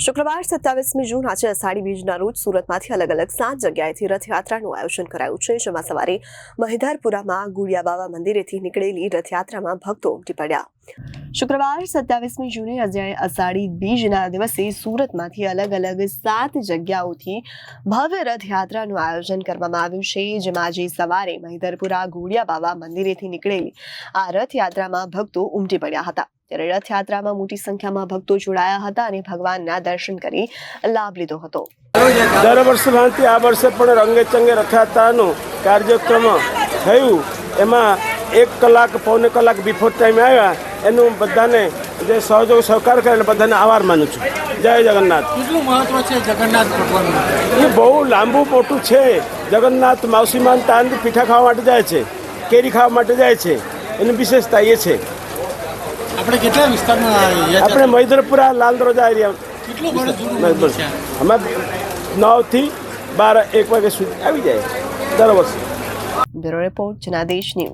શુક્રવાર સત્તાવીસમી જૂન આજે અષાઢી બીજના રોજ સુરતમાંથી અલગ અલગ સાત જગ્યાએથી રથયાત્રાનું આયોજન કરાયું છે, જેમાં સવારે મહિધારપુરામાં ગુડિયા બાવા મંદિરેથી નીકળેલી રથયાત્રામાં ભક્તો ઉમટી પડ્યા. શુક્રવાર સત્તાવીસમી જૂને આજે અષાઢી બીજના દિવસે સુરતમાંથી અલગ અલગ સાત જગ્યાઓથી ભવ્ય રથયાત્રાનું આયોજન કરવામાં આવ્યું છે, જેમાં આજે સવારે મહિધરપુરા ગુડિયા બાવા મંદિરેથી નીકળેલી આ રથયાત્રામાં ભક્તો ઉમટી પડ્યા હતા. ત્યારે રથયાત્રામાં મોટી સંખ્યામાં ભક્તો જોડાયા હતા અને ભગવાનના દર્શન કરી લાભ લીધો હતો. દર વર્ષે ભાંતિ આ વર્ષે પણ રંગે ચંગે રથયાત્રાનું કાર્યક્રમ થયું. એમાં એક કલાક પૌને કલાક બિફોર ટાઈમ આવ્યા. એનું બધાને જે સહયોગ સહકાર કરે બધાને આભાર માનું છું. જય જગન્નાથ. કેટલું મહત્વ છે જગન્નાથ ભગવાનનું? એ બહુ લાંબુ મોટું છે. જગન્નાથ માવસીમાન તાંદ પીઠા ખાવા માટે જાય છે કેરી ખાવા માટે જાય છે. એની વિશેષતા એ છે. આપણે કેટલા વિસ્તારમાં આપણે મૈદરપુરા લાલ દરોજા એરિયા. કેટલું નવથી અમે નવથી બાર એક વાગ્યા સુધી આવી જાય. દર વર્ષે. Bureau report Janadesh news.